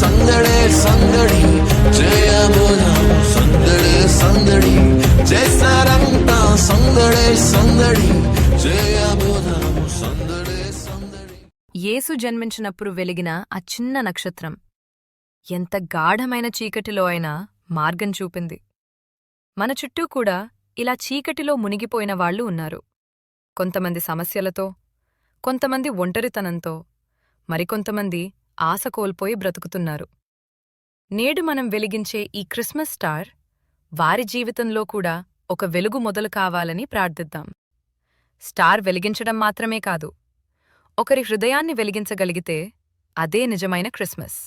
సందడే సందడి చేయబోదాము సందడే సందడి చేస్తారంతా సందడే సందడి చేయబోదాము సందడే సందడి. యేసు జన్మించినప్పుడు వెలిగిన ఆ చిన్న నక్షత్రం. ఎంత గాఢమైన చీకటిలో అయినా మార్గం చూపింది. మన చుట్టూ కూడా ఇలా చీకటిలో మునిగిపోయిన వాళ్ళు ఉన్నారు. కొంతమంది సమస్యలతో కొంతమంది ఒంటరితనంతో మరికొంతమంది ఆశ కోల్పోయి బ్రతుకుతున్నారు. నేడు మనం వెలిగించే ఈ క్రిస్మస్ స్టార్ వారి జీవితంలో కూడా ఒక వెలుగు మొదలు కావాలని ప్రార్థిద్దాం. స్టార్ వెలిగించడం మాత్రమే కాదు ఒకరి హృదయాన్ని వెలిగించగలిగితే అదే నిజమైన క్రిస్మస్.